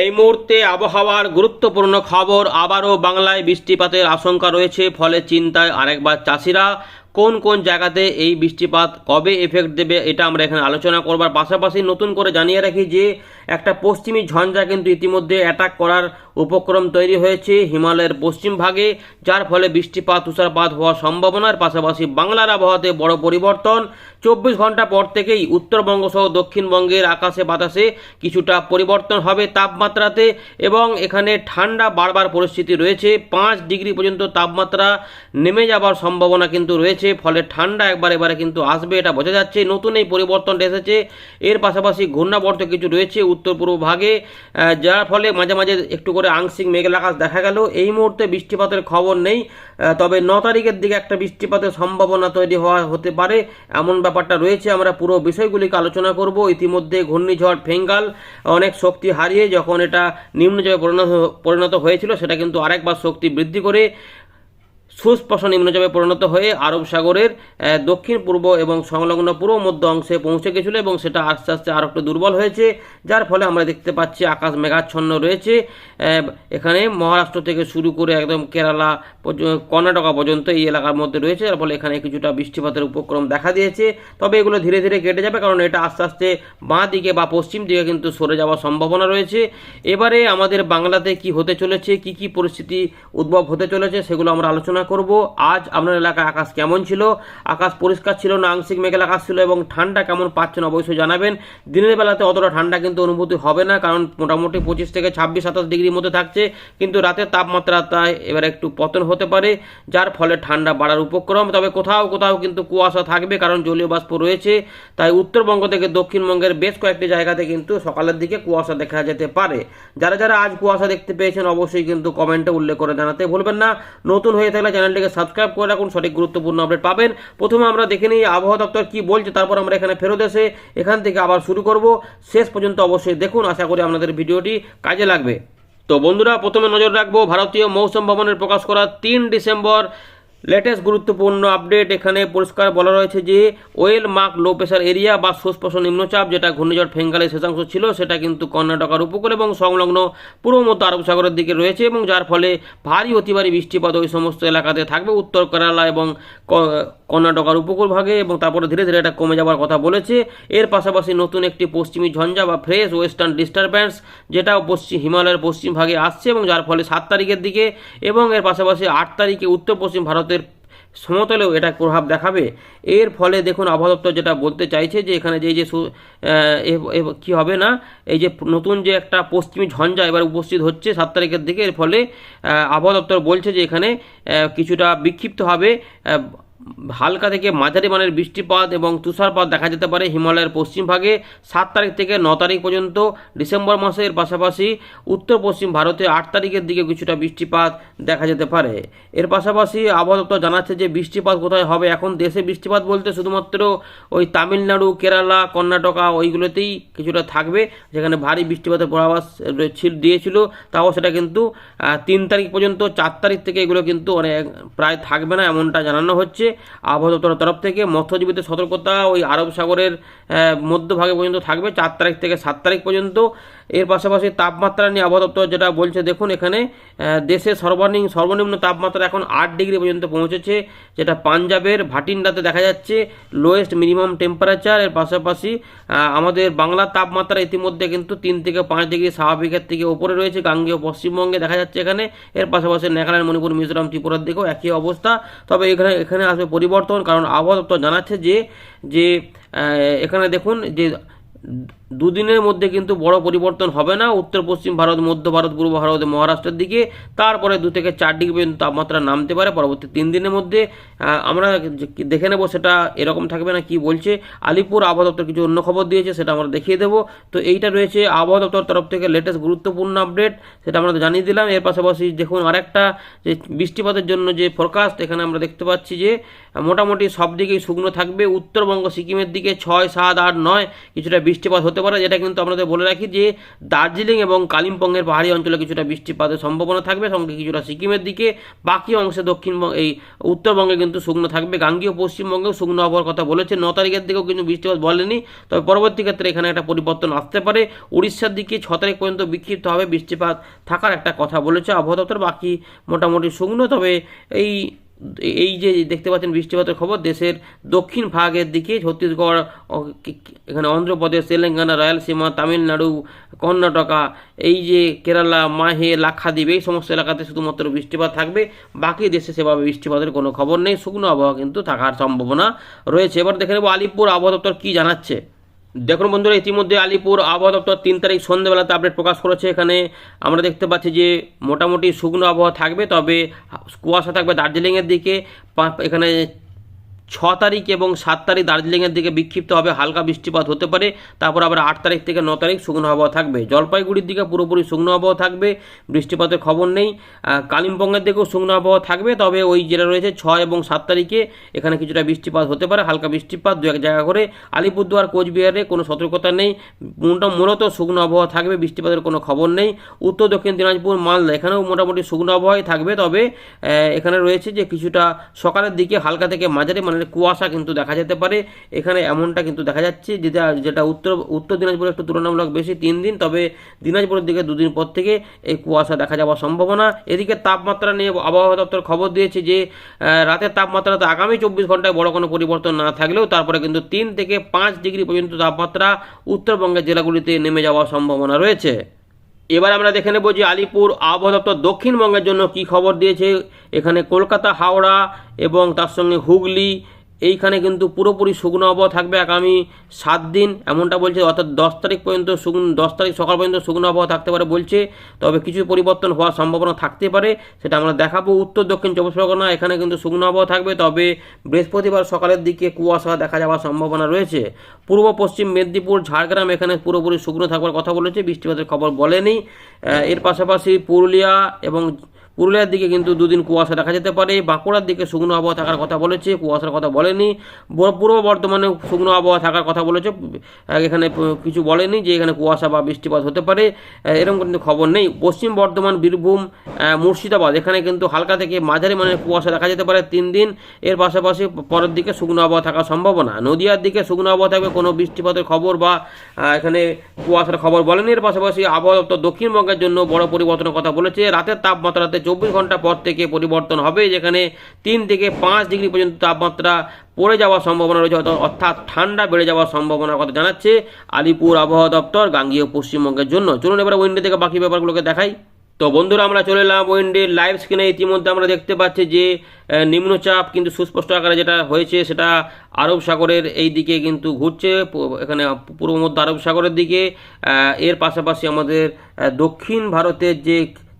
এই মুহূর্তে আবহাওয়ার গুরুত্বপূর্ণ খবর। আবারও বাংলায় বৃষ্টিপাতের আশঙ্কা রয়েছে, ফলে চিন্তায় আরেকবার চাষিরা কোন কোন জায়গাতে এই বৃষ্টিপাত কবে এফেক্ট দেবে এটা আমরা এখানে আলোচনা করবার পাশাপাশি নতুন করে জানিয়ে রাখি যে একটা পশ্চিমী ঝঞ্ঝা কিন্তু ইতিমধ্যে অ্যাটাক করার উপক্রম তৈরি হয়েছে হিমালয়ের পশ্চিম ভাগে, যার ফলে বৃষ্টিপাত, তুষারপাত হওয়ার সম্ভাবনার পাশাপাশি বাংলার আবহাওয়াতে বড় পরিবর্তন। চব্বিশ ঘণ্টা পর থেকেই উত্তরবঙ্গ সহ দক্ষিণবঙ্গের আকাশে বাতাসে কিছুটা পরিবর্তন হবে তাপমাত্রাতে এবং এখানে ঠান্ডা বাড়বার পরিস্থিতি রয়েছে। পাঁচ ডিগ্রি পর্যন্ত তাপমাত্রা নেমে যাবার সম্ভাবনা কিন্তু রয়েছে, ফলে ঠান্ডা একবার এবারে কিন্তু আসবে, এটা বোঝা যাচ্ছে। নতুন এই পরিবর্তনটা এসেছে। এর পাশাপাশি ঘূর্ণাবর্ত কিছু রয়েছে উত্তর পূর্ব ভাগে যার ফলে মাঝে মাঝে একটু করে আংশিক মেঘলা আকাশ দেখা গেল। এই মুহূর্তে বৃষ্টিপাতের খবর নেই তবে ন তারিখের দিকে একটা বৃষ্টিপাতের সম্ভাবনা তৈরি হওয়া হতে পারে। এমন ব্যাপারটা রয়েছে, আমরা পুরো বিষয়গুলিকে আলোচনা করব। ইতিমধ্যে ঘূর্ণিঝড় ফেঙ্গাল অনেক শক্তি হারিয়ে যখন এটা নিম্নচাপে পরিণত পরিণত হয়েছিল, সেটা কিন্তু আরেকবার শক্তি বৃদ্ধি করে সুস্পষ্ট নিম্নচাপে পরিণত হয়ে আরব সাগরের দক্ষিণ, পূর্ব এবং সংলগ্ন পূর্ব মধ্য অংশে পৌঁছে গেছিল এবং সেটা আস্তে আস্তে আরও একটু দুর্বল হয়েছে, যার ফলে আমরা দেখতে পাচ্ছি আকাশ মেঘাচ্ছন্ন রয়েছে। এখানে মহারাষ্ট্র থেকে শুরু করে একদম কেরালা কর্ণাটকা পর্যন্ত এই এলাকার মধ্যে রয়েছে, যার ফলে এখানে কিছুটা বৃষ্টিপাতের উপক্রম দেখা দিয়েছে। তবে এগুলো ধীরে ধীরে কেটে যাবে, কারণ এটা আস্তে আস্তে বাঁ দিকে বা পশ্চিম দিকে কিন্তু সরে যাওয়ার সম্ভাবনা রয়েছে। এবারে আমাদের বাংলাতে কি হতে চলেছে, কি কি পরিস্থিতি উদ্ভব হতে চলেছে, সেগুলো আমরা আলোচনা করব। আজ আপনার এলাকায় আকাশ কেমন ছিল? আকাশ পরিষ্কার ছিল না? আংশিক মেঘলা আকাশ ছিল এবং ঠান্ডা কেমন পাচ্ছেন অবশ্যই জানাবেন। দিনের বেলাতে অতটা ঠান্ডা কিন্তু অনুভূতি হবে না, কারণ মোটামুটি পঁচিশ থেকে ছাব্বিশ, সাতাশ ডিগ্রির মধ্যে থাকছে। কিন্তু রাতের তাপমাত্রা তাই এবার একটু পতন হতে পারে, যার ফলে ঠান্ডা বাড়ার উপক্রম। তবে কোথাও কোথাও কিন্তু কুয়াশা থাকবে, কারণ জলীয় বাষ্প রয়েছে। তাই উত্তরবঙ্গ থেকে দক্ষিণবঙ্গের বেশ কয়েকটি জায়গাতে কিন্তু সকালের দিকে কুয়াশা দেখা যেতে পারে। যারা যারা আজ কুয়াশা দেখতে পেয়েছেন, অবশ্যই কিন্তু কমেন্টে উল্লেখ করে জানাতে ভুলবেন না। নতুন হয়ে থাকলে চ্যানেলটিকে সাবস্ক্রাইব করে রাখুন, সঠিক গুরুত্বপূর্ণ আপডেট পাবেন। প্রথমে আমরা দেখে নিই আবহাওয়া দপ্তর কি বলছে, তারপর আমরা এখানে ফেরত এসে এখান থেকে আবার শুরু করব। শেষ পর্যন্ত অবশ্যই দেখুন, আশা করি আপনাদের ভিডিওটি কাজে লাগবে। তো বন্ধুরা, প্রথমে নজর রাখব, ভারতীয় মৌসুম ভবনের প্রকাশ করা তিন ডিসেম্বর লেটেস্ট গুরুত্বপূর্ণ আপডেট এখানে পরিষ্কার বলা রয়েছে যে well marked low pressure area বা সুস্পষ্ট নিম্নচাপ যেটা ঘূর্ণিঝড় ফেঙ্গালের শেষাংশ ছিল, সেটা কিন্তু কর্ণাটকার উপকূল এবং সংলগ্ন পূর্ব মধ্য আরব সাগরের দিকে রয়েছে এবং যার ফলে ভারী অতি ভারী বৃষ্টিপাত ওই সমস্ত এলাকাতে থাকবে। উত্তর কেরালা এবং কর্ণাটকার উপকূল ভাগে এবং তারপরে ধীরে ধীরে এটা কমে যাওয়ার কথা বলেছে। এর পাশাপাশি নতুন একটি পশ্চিমী ঝঞ্ঝা বা ফ্রেশ ওয়েস্টার্ন ডিস্টারবেন্স যেটা পশ্চিম হিমালয়ের পশ্চিম ভাগে আসছে এবং যার ফলে সাত তারিখের দিকে এবং এর পাশাপাশি আট তারিখে উত্তর পশ্চিম ভারতের সমতলেও এটা প্রভাব দেখাবে। এর ফলে দেখুন, আবহাওয়া দপ্তর যেটা বলতে চাইছে যে এখানে যে যে কি হবে না, এই যে নতুন যে একটা পশ্চিমী ঝঞ্ঝা এবার উপস্থিত হচ্ছে সাত তারিখের দিকে, এর ফলে আবহাওয়া দপ্তর বলছে যে এখানে কিছুটা বিক্ষিপ্ত হবে হালকা থেকে মাঝারি মানের বৃষ্টিপাত এবং তুষারপাত দেখা যেতে পারে। হিমালয়ের পশ্চিম ভাগে সাত তারিখ থেকে ন তারিখ পর্যন্ত, ডিসেম্বর মাসের পাশাপাশি উত্তর পশ্চিম ভারতে আট তারিখের দিকে কিছুটা বৃষ্টিপাত দেখা যেতে পারে। এর পাশাপাশি আবহাওয়া দপ্তর জানাচ্ছে যে বৃষ্টিপাত কোথায় হবে। এখন দেশে বৃষ্টিপাত বলতে শুধুমাত্র ওই তামিলনাড়ু, কেরালা, কর্ণাটকা ওইগুলোতেই কিছুটা থাকবে, যেখানে ভারী বৃষ্টিপাতের পূর্বাভাস ছিল দিয়েছিল। তাও সেটা কিন্তু তিন তারিখ পর্যন্ত, চার তারিখ থেকে এগুলো কিন্তু অনেক প্রায় থাকবে না, এমনটা জানানো হচ্ছে। আবহাওয়া দপ্তরের তরফ থেকে মৎস্যজীবীদের সতর্কতা ওই আরব সাগরের মধ্যভাগে পর্যন্ত থাকবে। চার তারিখ থেকে সাত তারিখ পর্যন্ত। এর পাশাপাশি তাপমাত্রা নিয়ে আবহাওয়া যেটা বলছে, দেখুন এখানে দেশে সর্বনিম্ন সর্বনিম্ন তাপমাত্রা এখন আট ডিগ্রি পর্যন্ত পৌঁছেছে, যেটা পাঞ্জাবের ভাটিন্ডাতে দেখা যাচ্ছে লোয়েস্ট মিনিমাম টেম্পারেচার এর পাশাপাশি আমাদের বাংলার তাপমাত্রা ইতিমধ্যে কিন্তু তিন থেকে পাঁচ ডিগ্রি স্বাভাবিকের থেকে ওপরে রয়েছে, গাঙ্গেয় পশ্চিমবঙ্গে দেখা যাচ্ছে এখানে, এর পাশাপাশি নাগাল্যান্ড, মণিপুর, মিজোরাম, ত্রিপুরার দিকেও একই অবস্থা। তবে এখানে এখানে আসবে পরিবর্তন, কারণ আবহাওয়া দপ্তর জানাচ্ছে যে যে এখানে দেখুন যে দুদিনের মধ্যে কিন্তু বড় পরিবর্তন হবে না। উত্তর, পশ্চিম ভারত, মধ্য ভারত, পূর্ব ভারত, মহারাষ্ট্রের দিকে। তারপরে দু থেকে চার ডিগ্রি পর্যন্ত তাপমাত্রা নামতে পারে। পরবর্তী তিন দিনের মধ্যে আমরা দেখে নেব সেটা এরকম থাকবে না কি বলছে। আলিপুর আবহাওয়া দপ্তর কিছু অন্য খবর দিয়েছে, সেটা আমরা দেখিয়ে দেবো। তো এইটা রয়েছে আবহাওয়া দপ্তর তরফ থেকে লেটেস্ট গুরুত্বপূর্ণ আপডেট সেটা আমরা জানিয়ে দিলাম। এর পাশাপাশি দেখুন আরেকটা, যে বৃষ্টিপাতের জন্য যে ফোরকাস্ট এখানে আমরা দেখতে পাচ্ছি যে মোটামুটি সব দিকেই শুকনো থাকবে। উত্তরবঙ্গ, সিকিমের দিকে ছয়, সাত, আট, নয়, কিছুটা বৃষ্টিপাত হতে পারে যেটা কিন্তু আপনাদের বলে রাখি যে দার্জিলিং এবং কালিম্পংয়ের পাহাড়ি অঞ্চলে কিছুটা বৃষ্টিপাতের সম্ভাবনা থাকবে, সঙ্গে কিছুটা সিকিমের দিকে, বাকি অংশে দক্ষিণবঙ্গ এই উত্তরবঙ্গে কিন্তু শুকনো থাকবে। গাঙ্গীয় পশ্চিমবঙ্গেও শুকনো আবহাওয়ার কথা বলেছে। ন তারিখের দিকেও কিন্তু বৃষ্টিপাত বলেনি, তবে পরবর্তী ক্ষেত্রে এখানে একটা পরিবর্তন আসতে পারে। উড়িষ্যার দিকে ছ তারিখ পর্যন্ত বিক্ষিপ্ত হবে, বৃষ্টিপাত থাকার একটা কথা বলেছে আবহাওয়া দপ্তর। বাকি মোটামুটি শুকনো, তবে এই এই যে দেখতে পাচ্ছেন বৃষ্টিপাতের খবর, দেশের দক্ষিণ ভাগের দিকে ছত্তিশগড় এখানে অন্ধ্রপ্রদেশ, তেলেঙ্গানা, রায়লসীমা, তামিলনাড়ু, কর্ণাটকা, এই যে কেরালা, মাহে, লাক্ষাদ্বীপ, এই সমস্ত এলাকাতে শুধুমাত্র বৃষ্টিপাত থাকবে, বাকি দেশে সেভাবে বৃষ্টিপাতের কোনো খবর নেই। শুকনো আবহাওয়া কিন্তু থাকার সম্ভাবনা রয়েছে। এবার দেখে নেব আলিপুর আবহাওয়া দপ্তর কী জানাচ্ছে। দেখুন বন্ধুরা, ইতিমধ্যে আলিপুর আবহাওয়া দপ্তর তিন তারিখ সন্ধ্যেবেলাতে আপডেট প্রকাশ করেছে। এখানে আমরা দেখতে পাচ্ছি যে মোটামুটি শুকনো আবহাওয়া থাকবে, তবে কুয়াশা থাকবে দার্জিলিংয়ের দিকে। এখানে ছ তারিখ এবং সাত তারিখ দার্জিলিংয়ের দিকে বিক্ষিপ্ত হবে হালকা বৃষ্টিপাত হতে পারে। তারপর আবার আট তারিখ থেকে ন তারিখ শুকনো আবহাওয়া থাকবে। জলপাইগুড়ির দিকে পুরোপুরি শুকনো আবহাওয়া থাকবে, বৃষ্টিপাতের খবর নেই। কালিম্পংয়ের দিকেও শুকনো আবহাওয়া থাকবে, তবে ওই যেটা রয়েছে ছয় এবং সাত তারিখে এখানে কিছুটা বৃষ্টিপাত হতে পারে, হালকা বৃষ্টিপাত দু এক জায়গা করে। আলিপুরদুয়ার, কোচবিহারে কোনো সতর্কতা নেই। মূলত শুকনো আবহাওয়া থাকবে, বৃষ্টিপাতের কোনো খবর নেই। উত্তর দক্ষিণ দিনাজপুর, মালদা, এখানেও মোটামুটি শুকনো আবহাওয়াই থাকবে। তবে এখানে রয়েছে যে কিছুটা সকালের দিকে হালকা থেকে মাঝারি মানে কুয়াশা কিন্তু দেখা যেতে পারে। এখানে এমনটা কিন্তু দেখা যাচ্ছে যেটা যেটা উত্তর উত্তর দিনাজপুরে একটু তুলনামূলক বেশি তিন দিন, তবে দিনাজপুরের দিকে দুদিন পর থেকে এই কুয়াশা দেখা যাওয়ার সম্ভাবনা। এদিকে তাপমাত্রা নিয়ে আবহাওয়া দপ্তর খবর দিয়েছে যে রাতের তাপমাত্রাতে আগামী চব্বিশ ঘন্টায় বড় কোনো পরিবর্তন না থাকলেও, তারপরে কিন্তু তিন থেকে পাঁচ ডিগ্রি পর্যন্ত তাপমাত্রা উত্তরবঙ্গের জেলাগুলিতে নেমে যাওয়ার সম্ভাবনা রয়েছে। এবার আমরা দেখে নেব যে আলিপুর আবহাওয়া দপ্তর দক্ষিণবঙ্গের জন্য কি খবর দিয়েছে। এখানে কলকাতা, হাওড়া এবং তার সঙ্গে হুগলি এইখানে কিন্তু পুরোপুরি শুকনো আবহাওয়া থাকবে আগামী সাত দিন, এমনটা বলছে, অর্থাৎ দশ তারিখ পর্যন্ত শুকনো, দশ তারিখ সকাল পর্যন্ত শুকনো আবহাওয়া থাকতে পারে বলছে, তবে কিছু পরিবর্তন হওয়ার সম্ভাবনা থাকতে পারে, সেটা আমরা দেখাবো উত্তর, দক্ষিণ, চব্বিশ পরগনা, এখানে কিন্তু শুকনো আবহাওয়া থাকবে, তবে বৃহস্পতিবার সকালের দিকে কুয়াশা দেখা যাওয়ার সম্ভাবনা রয়েছে। পূর্ব পশ্চিম মেদিনীপুর, ঝাড়গ্রাম, এখানে পুরোপুরি শুকনো থাকবার কথা বলেছে, বৃষ্টিপাতের খবর বলেনি। এর পাশাপাশি পুরুলিয়া এবং পুরুলিয়ার দিকে কিন্তু দুদিন কুয়াশা দেখা যেতে পারে, বাঁকুড়ার দিকে শুকনো আবহাওয়া থাকার কথা বলেছে, কুয়াশার কথা বলেনি পূর্ব বর্ধমানে শুকনো আবহাওয়া থাকার কথা বলেছে এখানে কিছু বলেনি যে এখানে কুয়াশা বা বৃষ্টিপাত হতে পারে এরকম কিন্তু খবর নেই। পশ্চিম বর্ধমান, বীরভূম মুর্শিদাবাদ, এখানে কিন্তু হালকা থেকে মাঝারি মানের কুয়াশা দেখা যেতে পারে তিন দিন, এর পাশাপাশি পরের দিকে শুকনো আবহাওয়া থাকার সম্ভাবনা। নদিয়ার দিকে শুকনো আবহাওয়া থাকবে, কোনো বৃষ্টিপাতের খবর বা এখানে কুয়াশার খবর বলেনি, এর পাশাপাশি আবহাওয়া দক্ষিণবঙ্গের জন্য বড় পরিবর্তনের কথা বলেছে, রাতের তাপমাত্রাতে চব্বিশ ঘণ্টা পর থেকে পরিবর্তন হবে, যেখানে তিন থেকে পাঁচ ডিগ্রি পর্যন্ত তাপমাত্রা পড়ে যাওয়ার সম্ভাবনা রয়েছে, অর্থাৎ- ঠান্ডা বেড়ে যাওয়ার সম্ভাবনার কথা জানাচ্ছে আলিপুর আবহাওয়া দপ্তর গাঙ্গীয় পশ্চিমবঙ্গের জন্য। চলুন এবার উইন্ডো থেকে বাকি ব্যাপারগুলোকে দেখাই। তো বন্ধুরা, আমরা চলে এলাম উইন্ডের লাইভ স্ক্রিনে ইতিমধ্যে আমরা দেখতে পাচ্ছি যে নিম্নচাপ কিন্তু সুস্পষ্ট আকারে যেটা হয়েছে, সেটা আরব সাগরের এই দিকে কিন্তু ঘুরছে। এখানে পূর্ব মধ্য আরব সাগরের দিকে এর পাশাপাশি আমাদের দক্ষিণ ভারতের যে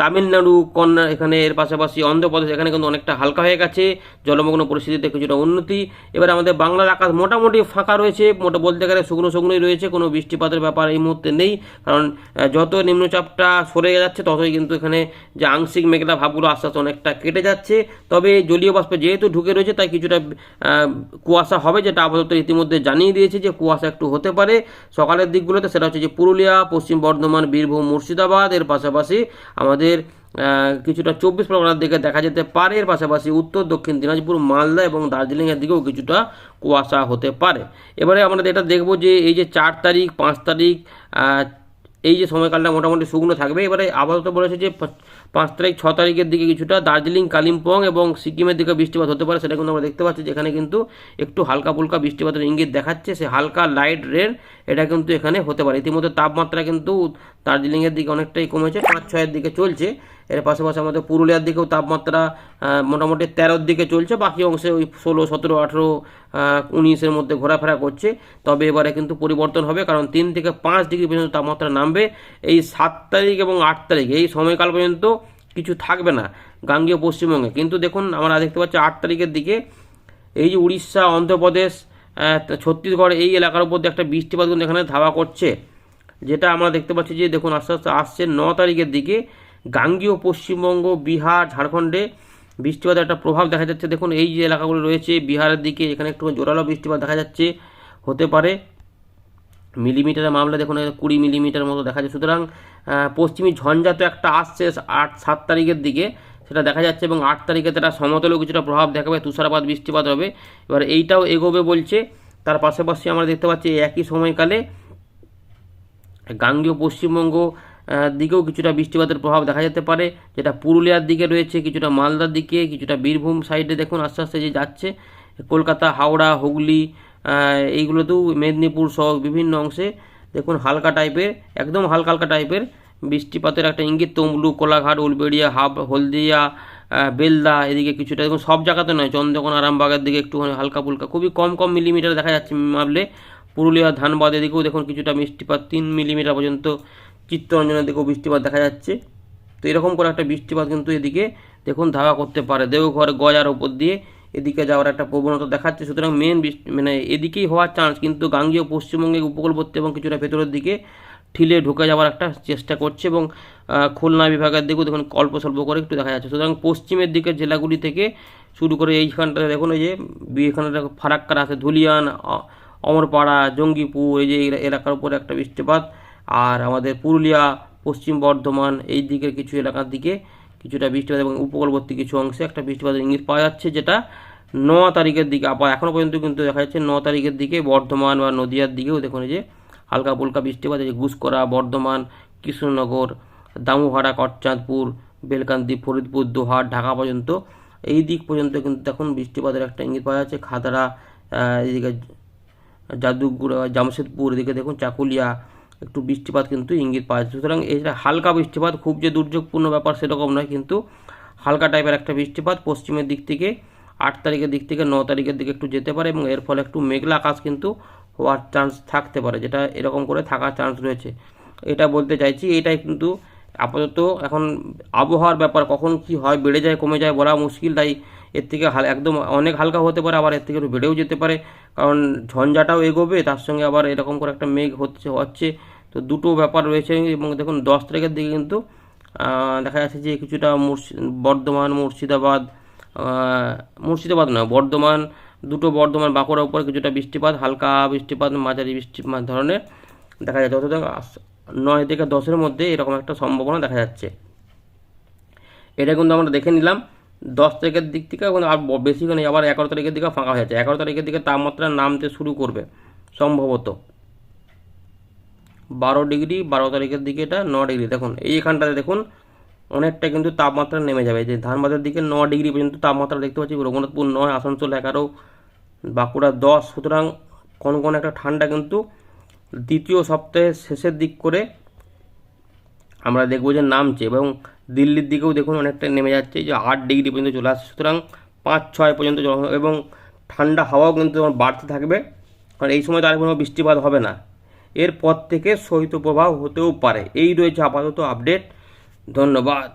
তামিলনাড়ু, কন্যা, এখানে এর পাশাপাশি অন্ধ্রপ্রদেশ, এখানে কিন্তু অনেকটা হালকা হয়ে গেছে। জলমগ্ন পরিস্থিতিতে কিছুটা উন্নতি। এবার আমাদের বাংলার আকাশ মোটামুটি ফাঁকা রয়েছে। মোটা বলতে গেলে শুকনো শুকনোই রয়েছে। কোনো বৃষ্টিপাতের ব্যাপার এই মুহূর্তে নেই। কারণ যত নিম্নচাপটা সরে যাচ্ছে, ততই কিন্তু এখানে যে আংশিক মেঘলা ভাবগুলো আস্তে আস্তে অনেকটা কেটে যাচ্ছে। তবে জলীয় বাষ্প যেহেতু ঢুকে রয়েছে, তাই কিছুটা কুয়াশা হবে, যেটা আপাতত ইতিমধ্যে জানিয়ে দিয়েছে যে কুয়াশা একটু হতে পারে। সকালের দিকগুলোতে সেটা হচ্ছে যে পুরুলিয়া, পশ্চিম বর্ধমান, বীরভূম, মুর্শিদাবাদ, এর পাশাপাশি আমাদের আহ, কিছুটা চব্বিশ পরগনার দিকে দেখা যেতে পারে। এর পাশাপাশি উত্তর দক্ষিণ দিনাজপুর মালদা এবং দার্জিলিংয়ের দিকেও কিছুটা কুয়াশা হতে পারে। এবারে আমরা এটা দেখব যে এই যে চার তারিখ পাঁচ তারিখ এই যে সময়কালটা মোটামুটি শুকনো থাকবে, এবারে আপাতত বলেছে যে পাঁচ- তারিখ, ছ তারিখের দিকে কিছুটা দার্জিলিং, কালিম্পং এবং সিকিমের দিকে বৃষ্টিপাত হতে পারে, সেটা কিন্তু আমরা দেখতে পাচ্ছি। যেখানে কিন্তু একটু হালকা ফুলকা বৃষ্টিপাতের ইঙ্গিত দেখাচ্ছে, সে হালকা লাইট রেন এটা কিন্তু এখানে হতে পারে। ইতিমধ্যে তাপমাত্রা কিন্তু দার্জিলিংয়ের দিকে অনেকটাই কমেছে, পাঁচ, ছয়ের দিকে চলছে। এর পাশাপাশি আমাদের পুরুলিয়ার দিকেও তাপমাত্রা মোটামুটি তেরোর দিকে চলছে, বাকি অংশে ওই ষোলো, সতেরো, আঠেরো উনিশের মধ্যে ঘোরাফেরা করছে। তবে এবারে কিন্তু পরিবর্তন হবে, কারণ তিন থেকে পাঁচ ডিগ্রি পর্যন্ত তাপমাত্রা নামবে। এই সাত তারিখ এবং আট তারিখ, এই সময়কাল পর্যন্ত কিছু থাকবে না গাঙ্গীয় পশ্চিমবঙ্গে। কিন্তু দেখুন, আমরা দেখতে পাচ্ছি আট তারিখের দিকে এই যে উড়িষ্যা, অন্ধ্রপ্রদেশ ছত্তিশগড়, এই এলাকার উপর একটা বৃষ্টিপাত কিন্তু এখানে ধাওয়া করছে। যেটা আমরা দেখতে পাচ্ছি যে, দেখুন আস্তে আস্তে আসছে ন তারিখের দিকে। গাঙ্গীয় পশ্চিমবঙ্গ, বিহার, ঝাড়খণ্ডে বৃষ্টিপাতের একটা প্রভাব দেখা যাচ্ছে। দেখুন, এই যে এলাকাগুলো রয়েছে, বিহারের দিকে এখানে একটু জোরালো বৃষ্টিপাত দেখা যাচ্ছে, হতে পারে। মিলিমিটারের মামলা দেখুন কুড়ি মিলিমিটার মতো দেখা যাচ্ছে। সুতরাং পশ্চিমী ঝঞ্ঝা তো একটা আসছে আট, সাত তারিখের দিকে, সেটা দেখা যাচ্ছে এবং আট তারিখে তারা সমতলেও কিছুটা প্রভাব দেখাবে, তুষারপাত বৃষ্টিপাত হবে। এবার এইটাও এগোবে বলছে। তার পাশাপাশি আমরা দেখতে পাচ্ছি, একই সময়কালে গাঙ্গেয় পশ্চিমবঙ্গ দিকেও কিছুটা বৃষ্টিপাতের প্রভাব দেখা যেতে পারে, যেটা পুরুলিয়ার দিকে রয়েছে, কিছুটা মালদার দিকে, কিছুটা বীরভূম সাইডে দেখুন আস্তে আস্তে যে যাচ্ছে। কলকাতা, হাওড়া, হুগলি এইগুলোতেও মেদিনীপুর সহ বিভিন্ন অংশে দেখুন হালকা টাইপের, একদম হালকা হালকা টাইপের বৃষ্টিপাতের একটা ইঙ্গিত। তমলু কোলাঘাট, উলবেড়িয়া, হাব, হলদিয়া বেলদা, এদিকে কিছুটা দেখুন সব জায়গাতে নয়, চন্দ্রকোনা, আরামবাগের দিকে একটুখানি হালকা ফুলকা, খুবই কম কম মিলিমিটার দেখা যাচ্ছে। মাপলে পুরুলিয়া, ধানবাদ, এদিকেও দেখুন কিছুটা বৃষ্টিপাত, তিন মিলিমিটার পর্যন্ত চিত্তরঞ্জনের দিকেও বৃষ্টিপাত দেখা যাচ্ছে। তো এরকম করে একটা বৃষ্টিপাত কিন্তু এদিকে দেখুন ধাওয়া করতে পারে। দেওঘর, গজার ওপর দিয়ে এদিকে যাওয়ার একটা প্রবণতা দেখাচ্ছে। সুতরাং মেন বৃষ্টি মানে এদিকেই হওয়ার চান্স কিন্তু গাঙ্গীয় পশ্চিমবঙ্গে উপকূলবর্তী এবং কিছুটা ভেতরের দিকে ঠিলে ঢুকে যাওয়ার একটা চেষ্টা করছে এবং খুলনা বিভাগের দিকেও দেখুন অল্প স্বল্প করে একটু দেখা যাচ্ছে। সুতরাং পশ্চিমের দিকের জেলাগুলি থেকে শুরু করে এইখানটাতে দেখুন এই যে এখানে ফারাক্কার আছে, ধুলিয়ান অমরপাড়া, জঙ্গিপুর, এই যে এলাকার উপরে একটা বৃষ্টিপাত আর আমাদের পুরুলিয়া, পশ্চিম বর্ধমান এই দিকের কিছু এলাকার দিকে কিছুটা বৃষ্টিপাত এবং উপকূলবর্তী কিছু অংশে একটা বৃষ্টিপাতের ইঙ্গিত পাওয়া যাচ্ছে, যেটা ন তারিখের দিকে, আবার এখনও পর্যন্ত কিন্তু দেখা যাচ্ছে ন তারিখের দিকে বর্ধমান বা নদিয়ার দিকেও দেখুন যে হালকা ফুলকা বৃষ্টিপাত যে গুসকরা বর্ধমান, কৃষ্ণনগর দামুহাড়া কটচাঁদপুর, বেলকান্দি, ফরিদপুর, দোহার, ঢাকা পর্যন্ত এই দিক পর্যন্ত কিন্তু এখন বৃষ্টিপাতের একটা ইঙ্গিত পাওয়া যাচ্ছে। খাতড়া এদিকে জাদুগুড়া জামশেদপুর, এদিকে দেখুন চাকুলিয়া একটু বৃষ্টিপাত কিন্তু ইঙ্গিত পাওয়া যাচ্ছে সুতরাং এটা হালকা বৃষ্টিপাত, খুব যে দুর্যোগপূর্ণ ব্যাপার সেরকম নয়, কিন্তু হালকা টাইপের একটা বৃষ্টিপাত পশ্চিমের দিক থেকে আট তারিখের দিক থেকে ন তারিখের দিকে একটু যেতে পারে এবং এর ফলে একটু মেঘলা আকাশ কিন্তু হওয়ার চান্স থাকতে পারে, যেটা এরকম করে থাকার চান্স রয়েছে। এটা বলতে চাইছি, এটাই কিন্তু আপাতত এখন আবহাওয়ার ব্যাপার, কখন কি হয়, বেড়ে যায়, কমে যায় বলা মুশকিল, তাই এর থেকে একদম অনেক হালকা হতে পারে, আবার এর থেকে একটু বেড়েও যেতে পারে। কারণ ঝঞ্ঝাটাও এগোবে, তার সঙ্গে আবার এরকম করে একটা মেঘ হচ্ছে হচ্ছে তো দুটো ব্যাপার রয়েছে এবং দেখুন দশ তারিখের দিকে কিন্তু দেখা যাচ্ছে যে কিছুটা বর্ধমান, মুর্শিদাবাদ মুর্শিদাবাদ নয়, বর্ধমান, দুটো বর্ধমান, বাঁকুড়ার উপর কিছুটা বৃষ্টিপাত, হালকা বৃষ্টিপাত, মাঝারি বৃষ্টি ধরনের দেখা যাচ্ছে। অর্থাৎ নয় থেকে দশের মধ্যে এরকম একটা সম্ভাবনা দেখা যাচ্ছে। এটা কিন্তু আমরা দেখে নিলাম। দশ তারিখের দিক থেকে আর ব- বেশি নেই আবার এগারো তারিখের দিকে ফাঁকা হয়ে যাচ্ছে। এগারো তারিখের দিকে তাপমাত্রা নামতে শুরু করবে, সম্ভবত। বারো ডিগ্রি, বারো তারিখের দিকে এটা ন ডিগ্রি। দেখুন, এইখানটাতে দেখুন, অনেকটা কিন্তু তাপমাত্রা নেমে যাবে। যে ধানবাদের দিকে ন ডিগ্রি পর্যন্ত তাপমাত্রা দেখতে পাচ্ছি রঘুনাথপুর নয়, আসানসোল এগারো, বাঁকুড়া দশ। সুতরাং কোন কোন একটা ঠান্ডা কিন্তু দ্বিতীয় সপ্তাহের শেষের দিক করে আমরা দেখব যে নামছে এবং দিল্লির দিকেও দেখুন অনেকটা নেমে যাচ্ছে যে আট ডিগ্রি পর্যন্ত চলে আসছে। সুতরাং পাঁচ, ছয় পর্যন্ত এবং ঠান্ডা হাওয়াও কিন্তু বাড়তে থাকবে। কারণ এই সময় তো আর কোনো বৃষ্টিপাত হবে না। এরপর থেকে শৈত্যপ্রবাহ হতেও পারে। এই রয়েছে আপাতত আপডেট ধন্যবাদ।